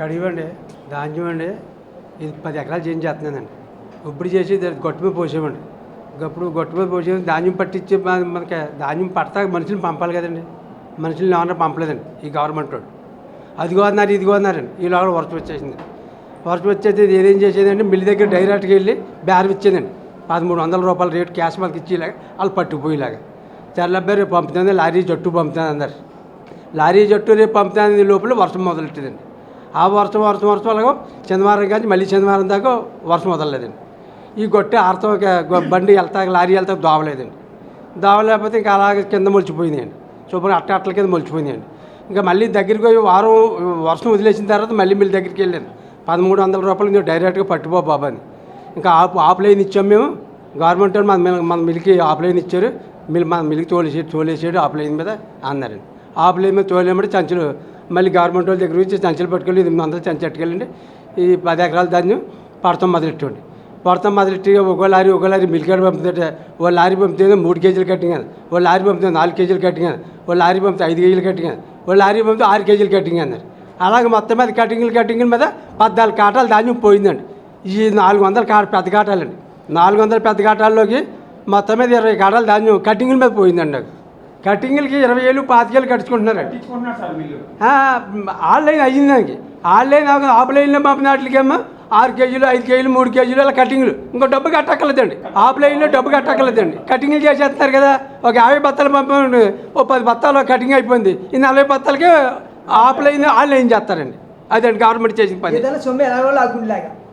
కడివండి ధాన్యం అండి ఇది పది ఎకరాలు చేంజ్ చేస్తున్నానండి. ఇప్పుడు చేసి గొట్టు మీద పోసామండి అప్పుడు గొట్టు మీద పోసి ధాన్యం పట్టించి మనకి ధాన్యం పడతా మనుషులు పంపాలి కదండి. మనుషులను ఎవరన్నా పంపలేదండి ఈ గవర్నమెంట్ వాడు అదిగో అన్నారు ఇదిగో అన్నారండి. ఈ లోపల వర్షం వచ్చేసింది. వర్షం వచ్చేది ఏదేం చేసేదండి? మిల్లి దగ్గర డైరెక్ట్గా వెళ్ళి బేరం ఇచ్చేదండి. పదమూడు వందల రూపాయలు రేటు క్యాష్ మనకి ఇచ్చేలాగా వాళ్ళు పట్టుకుపోయేలాగా. తెల్లబ్బాయి రేపు పంపుతుంది లారీ జట్టు పంపుతుంది అన్నారు. లారీ జట్టు రేపు పంపుతుంది లోపల వర్షం మొదలెట్టేదండి. ఆ వర్షం వర్షం వర్షం అలాగో శనివారం కానీ మళ్ళీ శనివారం దాకా వర్షం వదలలేదండి. ఈ గొట్టె ఆడతాం బండి వెళ్తా లారీ వెళ్తా దోవలేదండి. దోవలేకపోతే ఇంకా అలాగే కింద మొలిచిపోయిందండి. శుభ్రం అట్ట అట్టల కింద మొలిచిపోయిందండి. ఇంకా మళ్ళీ దగ్గరికి పోయి వారం వర్షం వదిలేసిన తర్వాత మళ్ళీ మళ్ళీ దగ్గరికి వెళ్ళాను. పదమూడు వందల రూపాయలు మీరు డైరెక్ట్గా పట్టుకో బాబా అని ఇంకా ఆపు ఆపులైన్ ఇచ్చాం మేము. గవర్నమెంట్ మన మిల్- మన మిల్కి ఆపులైన్ ఇచ్చారు. మిల్ మన మిల్కి తోలేసాడు తోలేసాడు ఆపులైన్ మీద అన్నారండి. ఆపులైన్ మీద తోలేమంటే చంచులు మళ్ళీ గవర్నమెంట్ వాళ్ళ దగ్గర నుంచి చెంచలు పట్టుకెళ్ళి ఇది వందలు చెంచెట్టుకెళ్ళండి ఈ పది ఎకరాల ధాన్యం పడతాం మొదలెట్టండి పడతాం మొదలెట్టి ఒక లారీ ఒక లారీ మిల్కాడు పంపుతుంటే ఓ లారీ పంపితే మూడు కేజీలు కట్టింగ్ ఓ లారీ పంపితే నాలుగు కేజీలు కట్టింగ్ ఓ లారీ పంపితే ఐదు కేజీలు కట్టింగ్ ఓ లారీ పంపితే ఆరు కేజీలు కట్టింగ్ అన్నారు. అలాగే మొత్తం మీద కటింగ్లు కటింగ్ల మీద పద్నాలుగు కాటాలు ధాన్యం పోయిందండి. ఈ నాలుగు వందల కా పెద్ద కాటాలండి. నాలుగు వందల పెద్ద కాటాల్లోకి మొత్తం మీద ఇరవై కాటాలు ధాన్యం కటింగ్ల మీద పోయిందండి నాకు. కటింగ్లకి ఇరవై ఏళ్ళు పాతికేళ్ళు కట్టుకుంటున్నారండి ఆన్లైన్ అయ్యింది దానికి. ఆన్లైన్ ఆఫ్లైన్లో పంపిన వాటికేమో ఆరు కేజీలు ఐదు కేజీలు మూడు కేజీలు అలా కటింగ్లు. ఇంకో డబ్బు కట్టక్కర్లేదండి. ఆఫ్లైన్లో డబ్బు కట్టక్కర్లేదండి. కటింగ్లు చేసేస్తున్నారు కదా ఒక యాభై బత్తాలు పంపండి ఓ పది బత్తాలు కటింగ్ అయిపోయింది. ఈ నలభై బత్తాలకే ఆఫ్లైన్ ఆన్లైన్ చేస్తారండి. అదండి గవర్నమెంట్ చేసిన పని. సొమ్ము